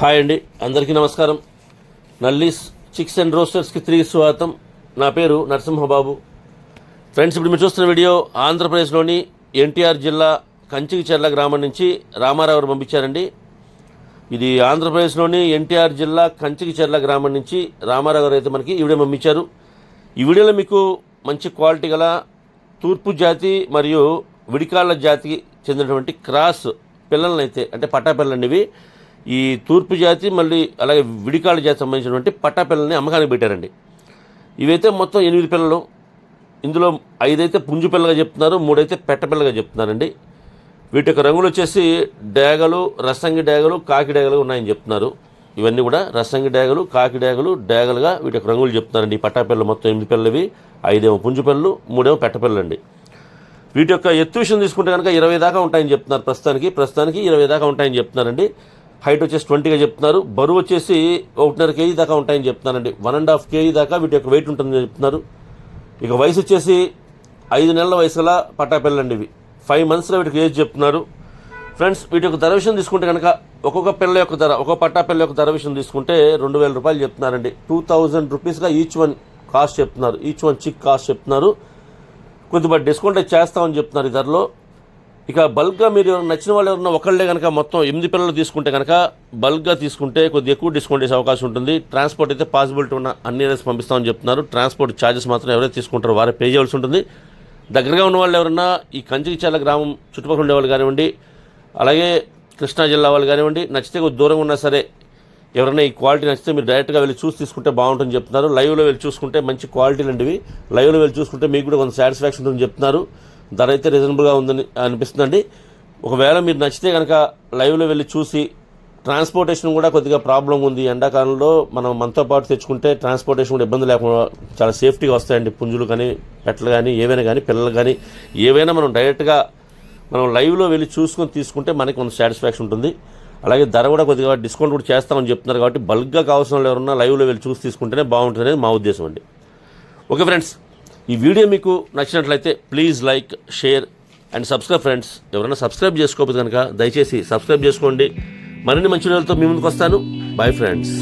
Hi అండి అందరికీ నమస్కారం. నల్లీస్ చిక్స్ అండ్ రోస్టర్స్కి తిరిగి స్వాగతం. నా పేరు నరసింహబాబు. ఫ్రెండ్స్ ఇప్పుడు మీరు చూస్తున్న వీడియో ఆంధ్రప్రదేశ్లోని ఎన్టీఆర్ జిల్లా కంచికిచెర్ల గ్రామం నుంచి రామారావు గారు పంపించారండి. ఇది ఆంధ్రప్రదేశ్లోని ఎన్టీఆర్ జిల్లా కంచికిచెర్ల గ్రామం నుంచి రామారావు గారు అయితే మనకి ఈవిడే పంపించారు. ఈ వీడియోలో మీకు మంచి క్వాలిటీ గల తూర్పు జాతి మరియు విడికాళ్ళ జాతికి చెందినటువంటి క్రాస్ పిల్లలనైతే అయితే అంటే పట్టాపిల్లనివి ఈ తూర్పు జాతి మళ్ళీ అలాగే విడికాళ్ళ జాతి సంబంధించినటువంటి పట్టాపిల్లల్ని అమ్మకానికి పెట్టారండి. ఇవైతే మొత్తం ఎనిమిది పిల్లలు. ఇందులో ఐదైతే పుంజు పిల్లగా చెప్తున్నారు మూడైతే పెట్ట పిల్లగా చెప్తున్నారండి. వీటి యొక్క రంగులు వచ్చేసి డేగలు రసంగి డేగలు కాకి డేగలు ఉన్నాయని చెప్తున్నారు. ఇవన్నీ కూడా రసంగి డేగలు కాకి డేగలు డేగలుగా వీటి యొక్క రంగులు చెప్తున్నారండి. ఈ పట్టాపిల్లలు మొత్తం ఎనిమిది పిల్లలు ఐదేమో పుంజు పిల్లలు మూడేమో పెట్ట అండి వీటి యొక్క ఎత్తు విషయం తీసుకుంటే కనుక ఇరవై దాకా ఉంటాయని చెప్తున్నారు ప్రస్తుతానికి. ప్రస్తుతానికి ఇరవై దాకా ఉంటాయని చెప్తున్నారండి. హైట్ వచ్చేసి ట్వంటీగా చెప్తున్నారు. బరువు వచ్చేసి ఒకటిన్నర కేజీ దాకా ఉంటాయని చెప్తున్నారండి. వన్ అండ్ హాఫ్ కేజీ దాకా వీటి యొక్క వెయిట్ ఉంటుందని చెప్తున్నారు. ఇక వయసు వచ్చేసి ఐదు నెలల వయసు గల పట్టాపిల్లండి ఇవి. ఫైవ్ మంత్స్లో వీటికి ఏజ్ చెప్తున్నారు. ఫ్రెండ్స్ వీటి యొక్క ధర విషయం తీసుకుంటే కనుక ఒక్కొక్క పిల్ల యొక్క ధర ఒక్కొక్క పట్టా పిల్ల యొక్క ధర విషయం తీసుకుంటే రెండు వేల రూపాయలు చెప్తున్నారండి. టూ థౌజండ్ రూపీస్గా ఈచ్ వన్ కాస్ట్ చెప్తున్నారు. ఈచ్ వన్ చిక్ కాస్ట్ చెప్తున్నారు. కొద్దిగా డిస్కౌంట్ చేస్తామని చెప్తున్నారు ఈ ధరలో. ఇక బల్క్గా మీరు ఎవరైనా నచ్చిన వాళ్ళు ఎవరన్నా ఒకళ్ళే కనుక మొత్తం ఎనిమిది పిల్లలు తీసుకుంటే కనుక బల్క్గా తీసుకుంటే కొద్దిగా ఎక్కువ డిస్కౌంట్ చేసే అవకాశం ఉంటుంది. ట్రాన్స్పోర్ట్ అయితే పాసిబిలిటీ ఉన్న అన్ని ఏరియాస్ పంపిస్తామని చెప్తున్నారు. ట్రాన్స్పోర్ట్ ఛార్జెస్ మాత్రం ఎవరైతే తీసుకుంటారో వారే పే చేయాల్సి ఉంటుంది. దగ్గరగా ఉన్న వాళ్ళు ఎవరన్నా ఈ కంచికిచాల గ్రామం చుట్టుపక్కల ఉండేవాళ్ళు కానివ్వండి అలాగే కృష్ణా జిల్లా వాళ్ళు కానివ్వండి నచ్చితే కొద్ది దూరంగా ఉన్నా సరే ఎవరైనా ఈ క్వాలిటీ నచ్చితే మీరు డైరెక్ట్గా వెళ్ళి చూసి తీసుకుంటే బాగుంటుందని చెప్తున్నారు. లైవ్లో వెళ్ళి చూసుకుంటే మంచి క్వాలిటీలు అండి లైవ్లో వెళ్ళి చూసుకుంటే మీకు కూడా కొంత సాటిస్ఫాక్షన్ ఉంటుందని చెప్తున్నారు. ధర అయితే రీజనబుల్గా ఉందని అనిపిస్తుందండి. ఒకవేళ మీరు నచ్చితే కనుక లైవ్లో వెళ్ళి చూసి ట్రాన్స్పోర్టేషన్ కూడా కొద్దిగా ప్రాబ్లం ఉంది. ఎండాకాలంలో మనం మనతో పాటు తెచ్చుకుంటే ట్రాన్స్పోర్టేషన్ కూడా ఇబ్బంది లేకుండా చాలా సేఫ్టీగా వస్తాయండి. పుంజులు కానీ పెట్టలు కానీ ఏవైనా కానీ పిల్లలు కానీ ఏవైనా మనం డైరెక్ట్గా మనం లైవ్లో వెళ్ళి చూసుకొని తీసుకుంటే మనకి కొంత సాటిస్ఫాక్షన్ ఉంటుంది. అలాగే ధర కూడా కొద్దిగా డిస్కౌంట్ కూడా చేస్తామని చెప్తున్నారు కాబట్టి బల్క్గా కావాల్సిన వాళ్ళు ఎవరన్నా లైవ్లో వెళ్ళి చూసి తీసుకుంటేనే బాగుంటుంది అనేది మా ఉద్దేశం అండి. ఓకే ఫ్రెండ్స్ ఈ వీడియో మీకు నచ్చినట్లయితే please like share and subscribe friends ఎవరైనా సబ్స్క్రైబ్ చేసుకోకపోతే కనుక దయచేసి సబ్స్క్రైబ్ చేసుకోండి. మరిన్ని మంచి వీడియోలతో మీ ముందుకు వస్తాను. Bye friends